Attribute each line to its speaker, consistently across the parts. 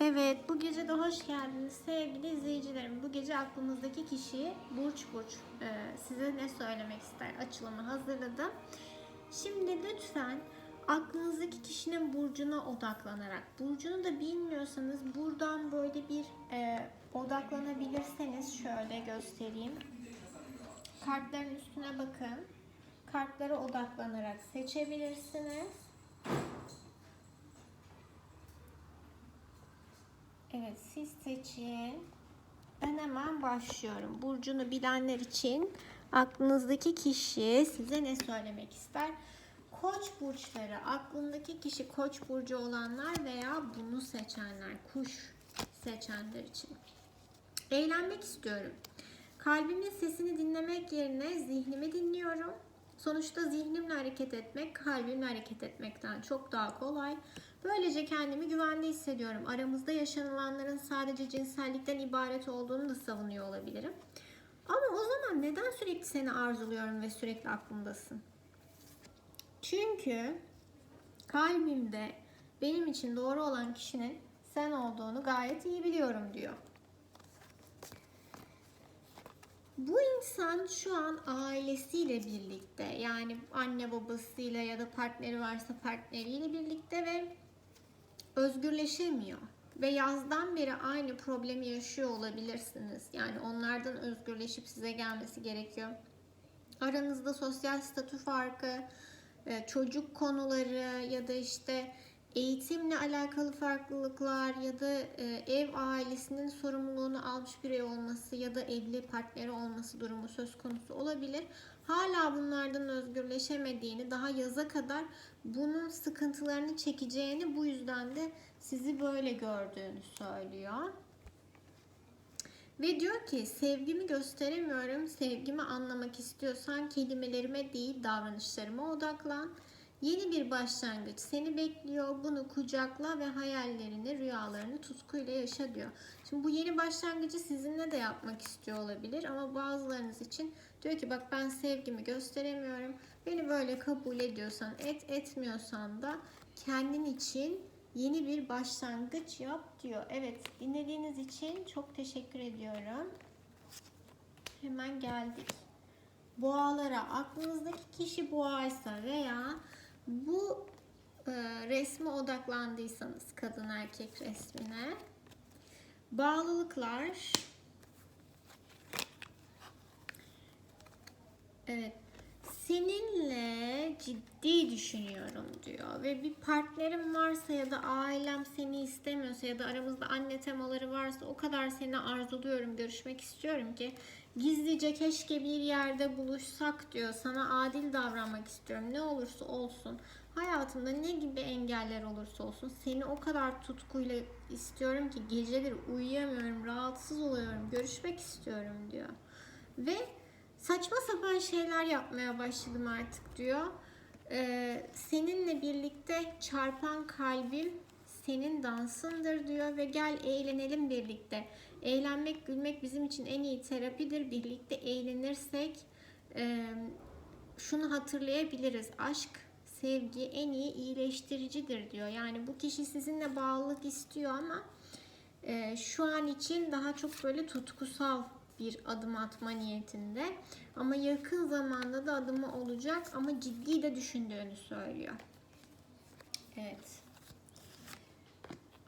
Speaker 1: Evet, bu gece de hoş geldiniz sevgili izleyicilerim. Bu gece aklımızdaki kişi Burç Burç e, size ne söylemek ister açılımı hazırladım. Şimdi lütfen aklınızdaki kişinin burcuna odaklanarak, burcunu da bilmiyorsanız buradan böyle bir e, odaklanabilirseniz şöyle göstereyim. Kartların üstüne bakın. Kartlara odaklanarak seçebilirsiniz. Evet siz seçin. Ben hemen başlıyorum. Burcunu bilenler için aklınızdaki kişi size ne söylemek ister? Koç burçları, aklındaki kişi koç burcu olanlar veya bunu seçenler, kuş seçenler için. Eğlenmek istiyorum. Kalbimin sesini dinlemek yerine zihnimi dinliyorum. Sonuçta zihnimle hareket etmek, kalbimle hareket etmekten çok daha kolay. Böylece kendimi güvende hissediyorum. Aramızda yaşanılanların sadece cinsellikten ibaret olduğunu da savunuyor olabilirim. Ama o zaman neden sürekli seni arzuluyorum ve sürekli aklımdasın? Çünkü kalbimde benim için doğru olan kişinin sen olduğunu gayet iyi biliyorum diyor. Bu insan şu an ailesiyle birlikte yani anne babasıyla ya da partneri varsa partneriyle birlikte ve özgürleşemiyor. Ve yazdan beri aynı problemi yaşıyor olabilirsiniz. Yani onlardan özgürleşip size gelmesi gerekiyor. Aranızda sosyal statü farkı, e, çocuk konuları ya da işte eğitimle alakalı farklılıklar ya da e, ev ailesinin sorumluluğunu almış birey olması ya da evli partneri olması durumu söz konusu olabilir. Hala bunlardan özgürleşemediğini, daha yaza kadar bunun sıkıntılarını çekeceğini bu yüzden de sizi böyle gördüğünü söylüyor. Ve diyor ki sevgimi gösteremiyorum. Sevgimi anlamak istiyorsan kelimelerime değil davranışlarıma odaklan. Yeni bir başlangıç seni bekliyor. Bunu kucakla ve hayallerini, rüyalarını tutkuyla yaşa diyor. Şimdi bu yeni başlangıcı sizinle de yapmak istiyor olabilir ama bazılarınız için diyor ki bak ben sevgimi gösteremiyorum. Beni böyle kabul ediyorsan et, etmiyorsan da kendin için yeni bir başlangıç yap diyor. Evet dinlediğiniz için çok teşekkür ediyorum. Hemen geldik. Boğalara aklınızdaki kişi boğaysa veya bu e, resme odaklandıysanız kadın erkek resmine bağlılıklar evet seninle ciddi düşünüyorum diyor ve bir partnerim varsa ya da ailem seni istemiyorsa ya da aramızda anne temaları varsa o kadar seni arzuluyorum görüşmek istiyorum ki gizlice keşke bir yerde buluşsak diyor sana adil davranmak istiyorum ne olursa olsun hayatımda ne gibi engeller olursa olsun seni o kadar tutkuyla istiyorum ki geceleri uyuyamıyorum rahatsız oluyorum görüşmek istiyorum diyor ve saçma sapan şeyler yapmaya başladım artık diyor. Ee, seninle birlikte çarpan kalbim senin dansındır diyor ve gel eğlenelim birlikte. Eğlenmek, gülmek bizim için en iyi terapidir. Birlikte eğlenirsek e, şunu hatırlayabiliriz. Aşk, sevgi en iyi iyileştiricidir diyor. Yani bu kişi sizinle bağlılık istiyor ama e, şu an için daha çok böyle tutkusal bir adım atma niyetinde. Ama yakın zamanda da adımı olacak ama ciddi de düşündüğünü söylüyor. Evet.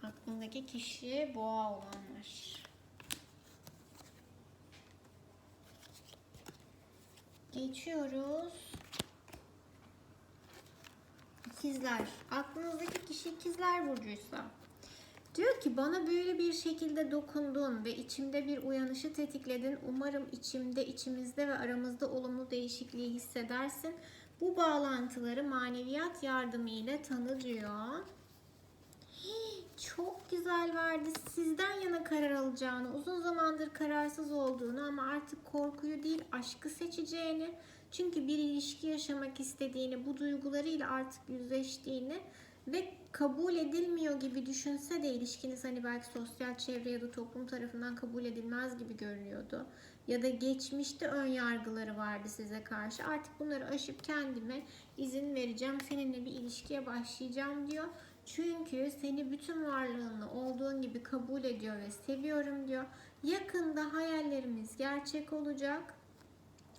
Speaker 1: Aklındaki kişi boğa olanlar. Geçiyoruz. İkizler. Aklınızdaki kişi ikizler burcuysa Diyor ki bana böyle bir şekilde dokundun ve içimde bir uyanışı tetikledin. Umarım içimde, içimizde ve aramızda olumlu değişikliği hissedersin. Bu bağlantıları maneviyat yardımıyla tanı diyor. Çok güzel verdi. Sizden yana karar alacağını, uzun zamandır kararsız olduğunu ama artık korkuyu değil aşkı seçeceğini, çünkü bir ilişki yaşamak istediğini, bu duygularıyla artık yüzleştiğini ve kabul edilmiyor gibi düşünse de ilişkiniz hani belki sosyal çevre ya da toplum tarafından kabul edilmez gibi görünüyordu. Ya da geçmişte ön yargıları vardı size karşı. Artık bunları aşıp kendime izin vereceğim. Seninle bir ilişkiye başlayacağım diyor. Çünkü seni bütün varlığınla olduğun gibi kabul ediyor ve seviyorum diyor. Yakında hayallerimiz gerçek olacak.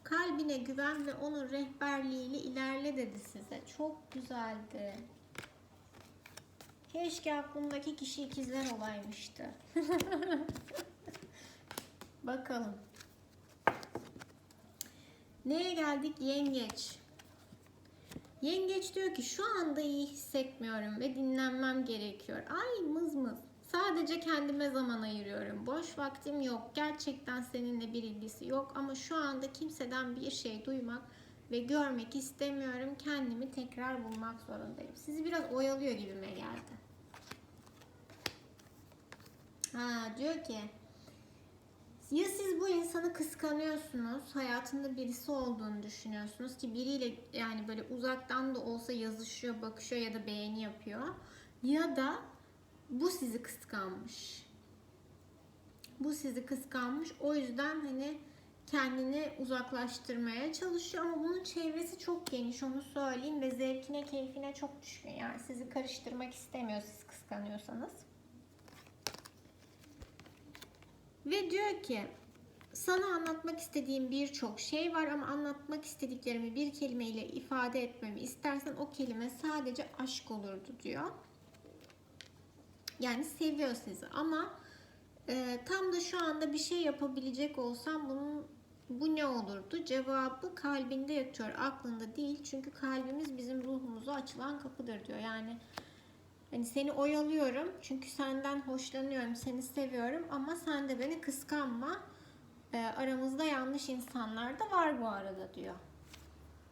Speaker 1: Kalbine güven ve onun rehberliğiyle ilerle dedi size. Çok güzeldi. Keşke aklımdaki kişi ikizler olaymıştı. Bakalım. Neye geldik? Yengeç. Yengeç diyor ki şu anda iyi hissetmiyorum ve dinlenmem gerekiyor. Ay mız mız. Sadece kendime zaman ayırıyorum. Boş vaktim yok. Gerçekten seninle bir ilgisi yok ama şu anda kimseden bir şey duymak ve görmek istemiyorum. Kendimi tekrar bulmak zorundayım. Sizi biraz oyalıyor gibime geldi. Ha diyor ki ya siz bu insanı kıskanıyorsunuz, hayatında birisi olduğunu düşünüyorsunuz ki biriyle yani böyle uzaktan da olsa yazışıyor, bakışıyor ya da beğeni yapıyor. Ya da bu sizi kıskanmış. Bu sizi kıskanmış. O yüzden hani kendini uzaklaştırmaya çalışıyor ama bunun çevresi çok geniş onu söyleyeyim ve zevkine keyfine çok düşkün yani sizi karıştırmak istemiyor siz kıskanıyorsanız. Ve diyor ki sana anlatmak istediğim birçok şey var ama anlatmak istediklerimi bir kelimeyle ifade etmemi istersen o kelime sadece aşk olurdu diyor. Yani seviyor sizi ama e, tam da şu anda bir şey yapabilecek olsam bunun bu ne olurdu? Cevabı kalbinde yatıyor, aklında değil. Çünkü kalbimiz bizim ruhumuza açılan kapıdır diyor. Yani Hani seni oyalıyorum çünkü senden hoşlanıyorum, seni seviyorum ama sen de beni kıskanma. E, aramızda yanlış insanlar da var bu arada diyor.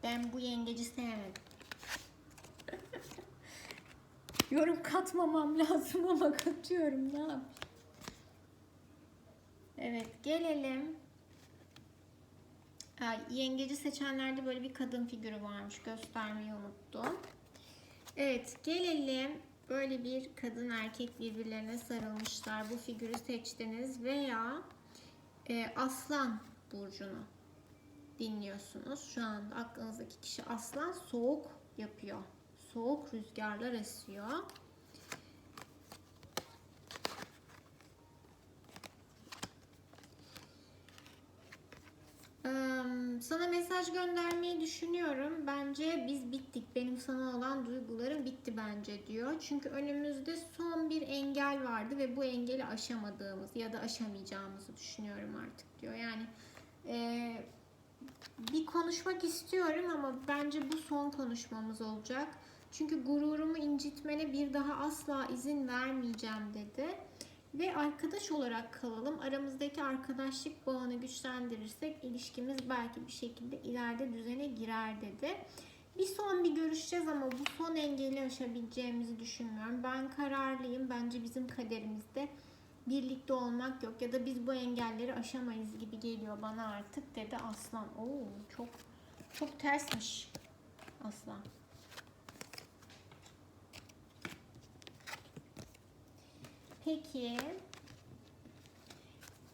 Speaker 1: Ben bu yengeci sevmedim. Yorum katmamam lazım ama katıyorum ne yapayım. Evet gelelim. Ha, yengeci seçenlerde böyle bir kadın figürü varmış. Göstermeyi unuttum. Evet gelelim böyle bir kadın erkek birbirlerine sarılmışlar. Bu figürü seçtiniz veya e, aslan burcunu dinliyorsunuz. Şu anda aklınızdaki kişi aslan soğuk yapıyor. Soğuk rüzgarlar esiyor. Sana mesaj göndermeyi düşünüyorum. Bence biz bittik. Benim sana olan duygularım bitti bence diyor. Çünkü önümüzde son bir engel vardı ve bu engeli aşamadığımız ya da aşamayacağımızı düşünüyorum artık diyor. Yani e, bir konuşmak istiyorum ama bence bu son konuşmamız olacak. Çünkü gururumu incitmene bir daha asla izin vermeyeceğim dedi ve arkadaş olarak kalalım. Aramızdaki arkadaşlık bağını güçlendirirsek ilişkimiz belki bir şekilde ileride düzene girer dedi. Bir son bir görüşeceğiz ama bu son engeli aşabileceğimizi düşünmüyorum. Ben kararlıyım. Bence bizim kaderimizde birlikte olmak yok ya da biz bu engelleri aşamayız gibi geliyor bana artık dedi Aslan. Oo çok çok tersmiş Aslan. Peki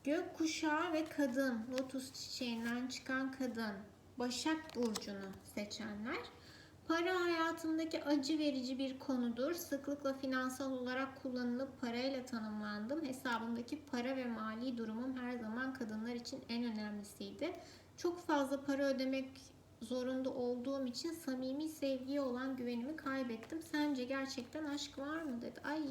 Speaker 1: gökkuşağı ve kadın lotus çiçeğinden çıkan kadın Başak Burcu'nu seçenler para hayatımdaki acı verici bir konudur. Sıklıkla finansal olarak kullanılıp parayla tanımlandım. Hesabımdaki para ve mali durumum her zaman kadınlar için en önemlisiydi. Çok fazla para ödemek zorunda olduğum için samimi sevgiye olan güvenimi kaybettim. Sence gerçekten aşk var mı dedi. Ay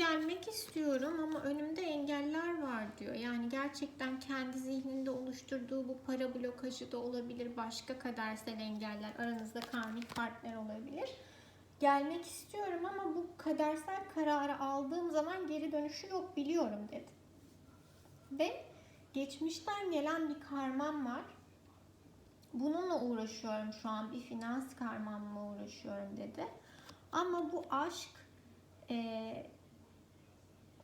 Speaker 1: gelmek istiyorum ama önümde engeller var diyor. Yani gerçekten kendi zihninde oluşturduğu bu para blokajı da olabilir. Başka kadersel engeller. Aranızda karmik partner olabilir. Gelmek istiyorum ama bu kadersel kararı aldığım zaman geri dönüşü yok biliyorum dedi. Ve geçmişten gelen bir karmam var. Bununla uğraşıyorum şu an. Bir finans karmamla uğraşıyorum dedi. Ama bu aşk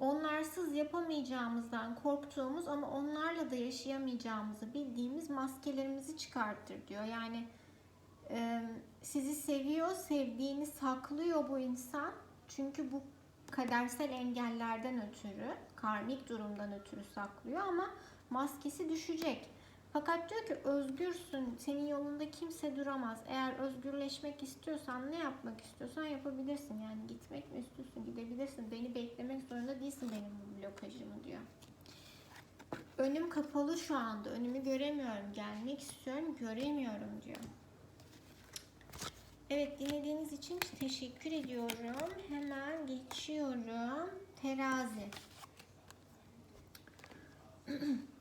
Speaker 1: onlarsız yapamayacağımızdan korktuğumuz ama onlarla da yaşayamayacağımızı bildiğimiz maskelerimizi çıkartır diyor. Yani e, sizi seviyor, sevdiğini saklıyor bu insan. Çünkü bu kadersel engellerden ötürü, karmik durumdan ötürü saklıyor ama maskesi düşecek. Fakat diyor ki özgürsün, senin yolunda kimse duramaz. Eğer özgürleşmek istiyorsan, ne yapmak istiyorsan yapabilirsin. Yani gitmek mi istiyorsun, gidebilirsin. Beni beklemek zorunda değilsin benim bu blokajımı diyor. Önüm kapalı şu anda, önümü göremiyorum. Gelmek istiyorum, göremiyorum diyor. Evet dinlediğiniz için teşekkür ediyorum. Hemen geçiyorum. Terazi.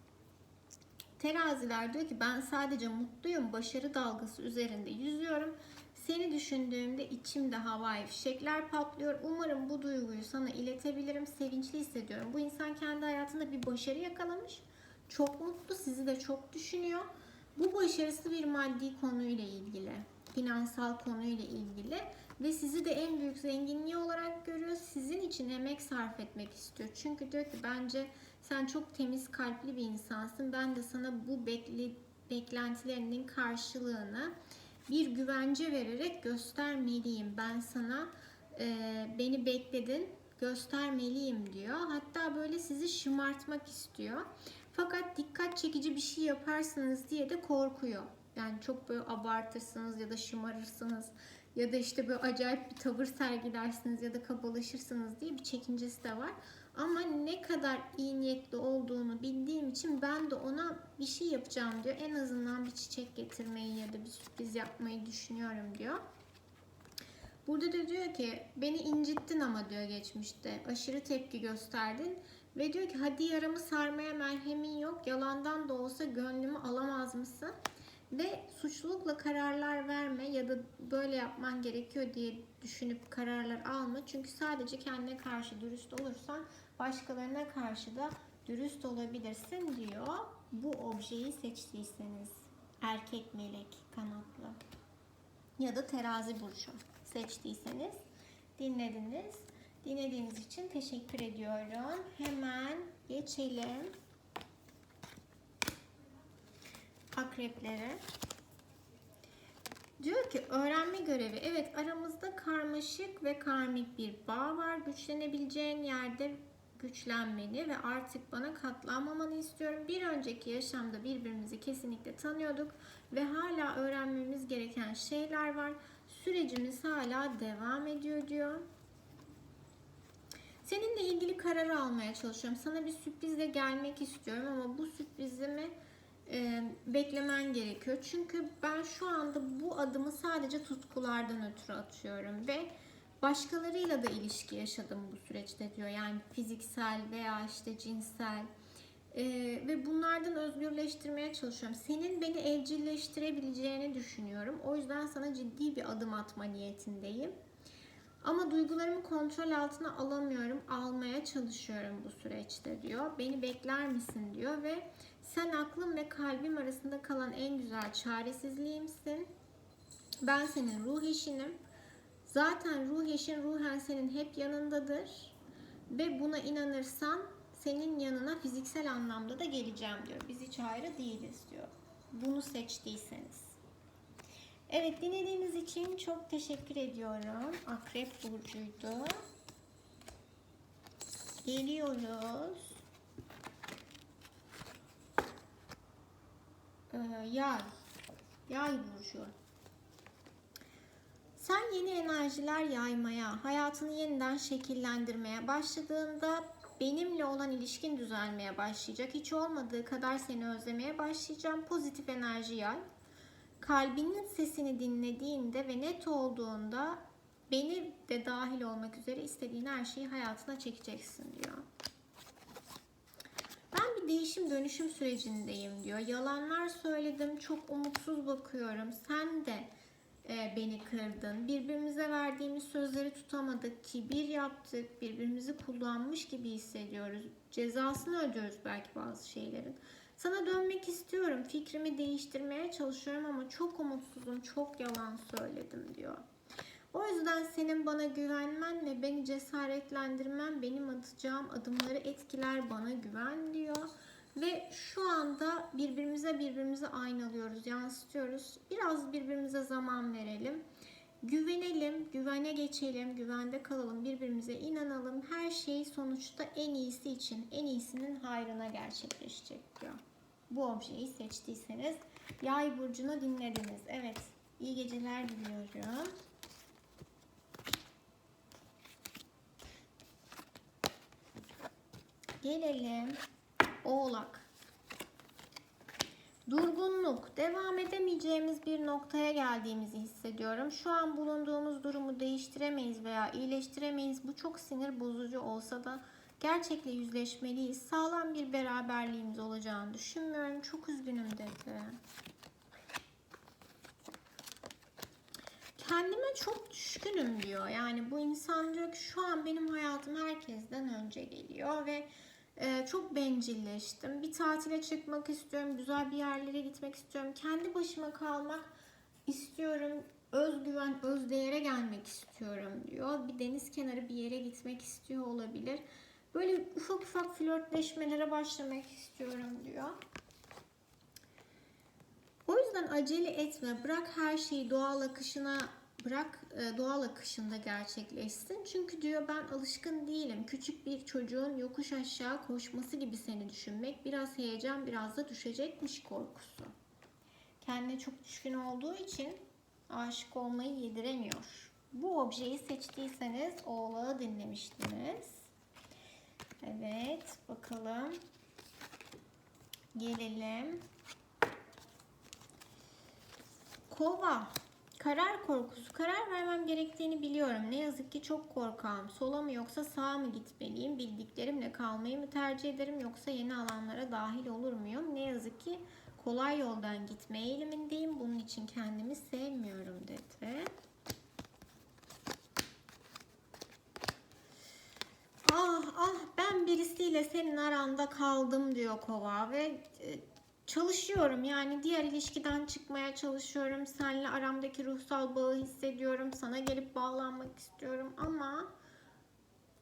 Speaker 1: Teraziler diyor ki ben sadece mutluyum. Başarı dalgası üzerinde yüzüyorum. Seni düşündüğümde içimde havai fişekler patlıyor. Umarım bu duyguyu sana iletebilirim. Sevinçli hissediyorum. Bu insan kendi hayatında bir başarı yakalamış. Çok mutlu. Sizi de çok düşünüyor. Bu başarısı bir maddi konuyla ilgili. Finansal konuyla ilgili. Ve sizi de en büyük zenginliği olarak görüyor. Sizin için emek sarf etmek istiyor. Çünkü diyor ki bence sen çok temiz kalpli bir insansın. Ben de sana bu bekle, beklentilerinin karşılığını bir güvence vererek göstermeliyim. Ben sana e, beni bekledin göstermeliyim diyor. Hatta böyle sizi şımartmak istiyor. Fakat dikkat çekici bir şey yaparsınız diye de korkuyor. Yani çok böyle abartırsınız ya da şımarırsınız ya da işte böyle acayip bir tavır sergilersiniz ya da kabalaşırsınız diye bir çekincesi de var. Ama ne kadar iyi niyetli olduğunu bildiğim için ben de ona bir şey yapacağım diyor. En azından bir çiçek getirmeyi ya da bir sürpriz yapmayı düşünüyorum diyor. Burada da diyor ki beni incittin ama diyor geçmişte. Aşırı tepki gösterdin. Ve diyor ki hadi yaramı sarmaya merhemin yok. Yalandan da olsa gönlümü alamaz mısın? Ve suçlulukla kararlar verme ya da böyle yapman gerekiyor diye düşünüp kararlar alma. Çünkü sadece kendine karşı dürüst olursan başkalarına karşı da dürüst olabilirsin diyor. Bu objeyi seçtiyseniz erkek melek kanatlı ya da terazi burcu seçtiyseniz dinlediniz. Dinlediğiniz için teşekkür ediyorum. Hemen geçelim akreplere. Diyor ki öğrenme görevi. Evet aramızda karmaşık ve karmik bir bağ var. Güçlenebileceğin yerde güçlenmeni ve artık bana katlanmamanı istiyorum. Bir önceki yaşamda birbirimizi kesinlikle tanıyorduk ve hala öğrenmemiz gereken şeyler var. Sürecimiz hala devam ediyor diyor. Seninle ilgili karar almaya çalışıyorum. Sana bir sürprizle gelmek istiyorum ama bu sürprizimi e, beklemen gerekiyor. Çünkü ben şu anda bu adımı sadece tutkulardan ötürü atıyorum ve başkalarıyla da ilişki yaşadım bu süreçte diyor. Yani fiziksel veya işte cinsel e, ve bunlardan özgürleştirmeye çalışıyorum. Senin beni evcilleştirebileceğini düşünüyorum. O yüzden sana ciddi bir adım atma niyetindeyim. Ama duygularımı kontrol altına alamıyorum. Almaya çalışıyorum bu süreçte diyor. Beni bekler misin diyor ve sen aklım ve kalbim arasında kalan en güzel çaresizliğimsin. Ben senin ruh eşinim. Zaten ruh eşin ruhen senin hep yanındadır. Ve buna inanırsan senin yanına fiziksel anlamda da geleceğim diyor. Biz hiç ayrı değiliz diyor. Bunu seçtiyseniz. Evet dinlediğiniz için çok teşekkür ediyorum. Akrep burcuydu. Geliyoruz. Ee, yay. Yay burcu. Sen yeni enerjiler yaymaya, hayatını yeniden şekillendirmeye başladığında benimle olan ilişkin düzelmeye başlayacak. Hiç olmadığı kadar seni özlemeye başlayacağım. Pozitif enerji yay kalbinin sesini dinlediğinde ve net olduğunda beni de dahil olmak üzere istediğin her şeyi hayatına çekeceksin diyor. Ben bir değişim dönüşüm sürecindeyim diyor. Yalanlar söyledim, çok umutsuz bakıyorum. Sen de e, beni kırdın. Birbirimize verdiğimiz sözleri tutamadık, kibir yaptık, birbirimizi kullanmış gibi hissediyoruz. Cezasını ödüyoruz belki bazı şeylerin. Sana dönmek istiyorum. Fikrimi değiştirmeye çalışıyorum ama çok umutsuzum. Çok yalan söyledim diyor. O yüzden senin bana güvenmen ve beni cesaretlendirmen benim atacağım adımları etkiler bana güven diyor. Ve şu anda birbirimize birbirimize aynalıyoruz, yansıtıyoruz. Biraz birbirimize zaman verelim. Güvenelim, güvene geçelim, güvende kalalım, birbirimize inanalım. Her şey sonuçta en iyisi için, en iyisinin hayrına gerçekleşecek diyor. bu objeyi seçtiyseniz yay burcunu dinlediniz. Evet iyi geceler diliyorum. Gelelim Oğlak. Durgunluk, devam edemeyeceğimiz bir noktaya geldiğimizi hissediyorum. Şu an bulunduğumuz durumu değiştiremeyiz veya iyileştiremeyiz. Bu çok sinir bozucu olsa da gerçekle yüzleşmeliyiz. Sağlam bir beraberliğimiz olacağını düşünmüyorum. Çok üzgünüm dedi. Kendime çok düşkünüm diyor. Yani bu insan diyor ki şu an benim hayatım herkesten önce geliyor ve ee, çok bencilleştim. Bir tatile çıkmak istiyorum. Güzel bir yerlere gitmek istiyorum. Kendi başıma kalmak istiyorum. Özgüven, özdeğere gelmek istiyorum diyor. Bir deniz kenarı bir yere gitmek istiyor olabilir. Böyle ufak ufak flörtleşmelere başlamak istiyorum diyor. O yüzden acele etme. Bırak her şeyi doğal akışına bırak e, doğal akışında gerçekleşsin. Çünkü diyor ben alışkın değilim. Küçük bir çocuğun yokuş aşağı koşması gibi seni düşünmek. Biraz heyecan biraz da düşecekmiş korkusu. Kendine çok düşkün olduğu için aşık olmayı yediremiyor. Bu objeyi seçtiyseniz oğlağı dinlemiştiniz. Evet bakalım. Gelelim. Kova. Karar korkusu. Karar vermem gerektiğini biliyorum. Ne yazık ki çok korkağım. Sola mı yoksa sağa mı gitmeliyim? Bildiklerimle kalmayı mı tercih ederim yoksa yeni alanlara dahil olur muyum? Ne yazık ki kolay yoldan gitme eğilimindeyim. Bunun için kendimi sevmiyorum dedi. Ah ah ben birisiyle senin aranda kaldım diyor kova ve e, çalışıyorum yani diğer ilişkiden çıkmaya çalışıyorum. Seninle aramdaki ruhsal bağı hissediyorum. Sana gelip bağlanmak istiyorum ama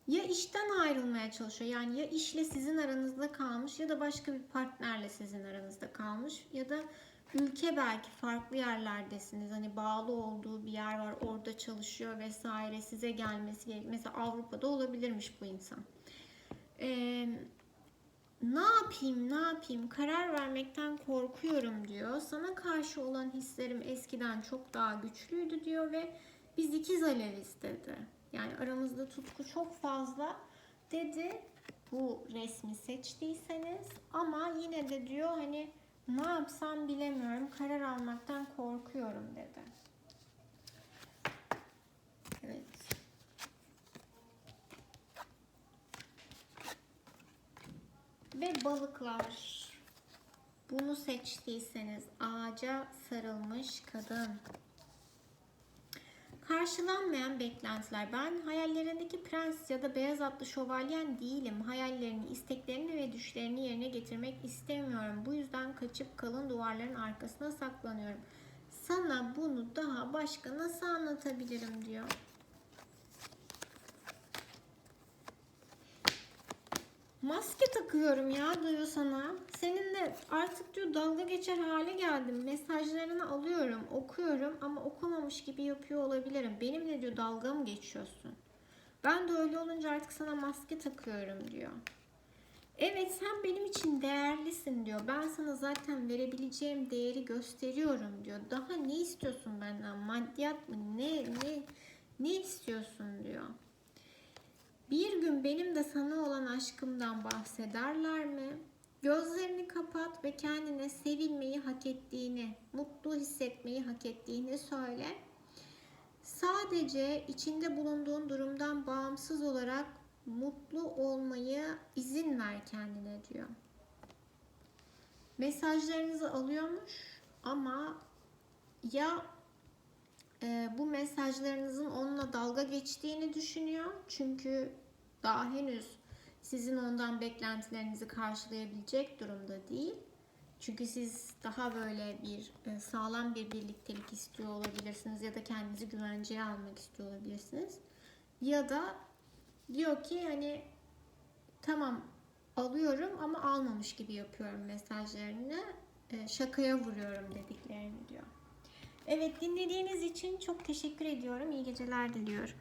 Speaker 1: ya işten ayrılmaya çalışıyor. Yani ya işle sizin aranızda kalmış ya da başka bir partnerle sizin aranızda kalmış ya da ülke belki farklı yerlerdesiniz. Hani bağlı olduğu bir yer var. Orada çalışıyor vesaire. Size gelmesi gerek. Mesela Avrupa'da olabilirmiş bu insan. Eee ne yapayım ne yapayım karar vermekten korkuyorum diyor. Sana karşı olan hislerim eskiden çok daha güçlüydü diyor ve biz ikiz aleviz dedi. Yani aramızda tutku çok fazla dedi. Bu resmi seçtiyseniz ama yine de diyor hani ne yapsam bilemiyorum karar almaktan korkuyorum dedi. Evet. Ve balıklar. Bunu seçtiyseniz ağaca sarılmış kadın. Karşılanmayan beklentiler. Ben hayallerindeki prens ya da beyaz atlı şövalyen değilim. Hayallerini, isteklerini ve düşlerini yerine getirmek istemiyorum. Bu yüzden kaçıp kalın duvarların arkasına saklanıyorum. Sana bunu daha başka nasıl anlatabilirim diyor. Maske takıyorum ya diyor sana. Seninle artık diyor dalga geçer hale geldim. Mesajlarını alıyorum, okuyorum ama okumamış gibi yapıyor olabilirim. Benimle diyor dalga mı geçiyorsun? Ben de öyle olunca artık sana maske takıyorum diyor. Evet sen benim için değerlisin diyor. Ben sana zaten verebileceğim değeri gösteriyorum diyor. Daha ne istiyorsun benden? Maddiyat mı? Ne ne ne istiyorsun diyor. Bir gün benim de sana olan aşkımdan bahsederler mi? Gözlerini kapat ve kendine sevilmeyi hak ettiğini, mutlu hissetmeyi hak ettiğini söyle. Sadece içinde bulunduğun durumdan bağımsız olarak mutlu olmayı izin ver kendine diyor. Mesajlarınızı alıyormuş ama ya e, bu mesajlarınızın onunla dalga geçtiğini düşünüyor. Çünkü daha henüz sizin ondan beklentilerinizi karşılayabilecek durumda değil. Çünkü siz daha böyle bir e, sağlam bir birliktelik istiyor olabilirsiniz ya da kendinizi güvenceye almak istiyor olabilirsiniz. Ya da diyor ki hani tamam alıyorum ama almamış gibi yapıyorum mesajlarını. E, şakaya vuruyorum dediklerini diyor. Evet dinlediğiniz için çok teşekkür ediyorum. İyi geceler diliyorum.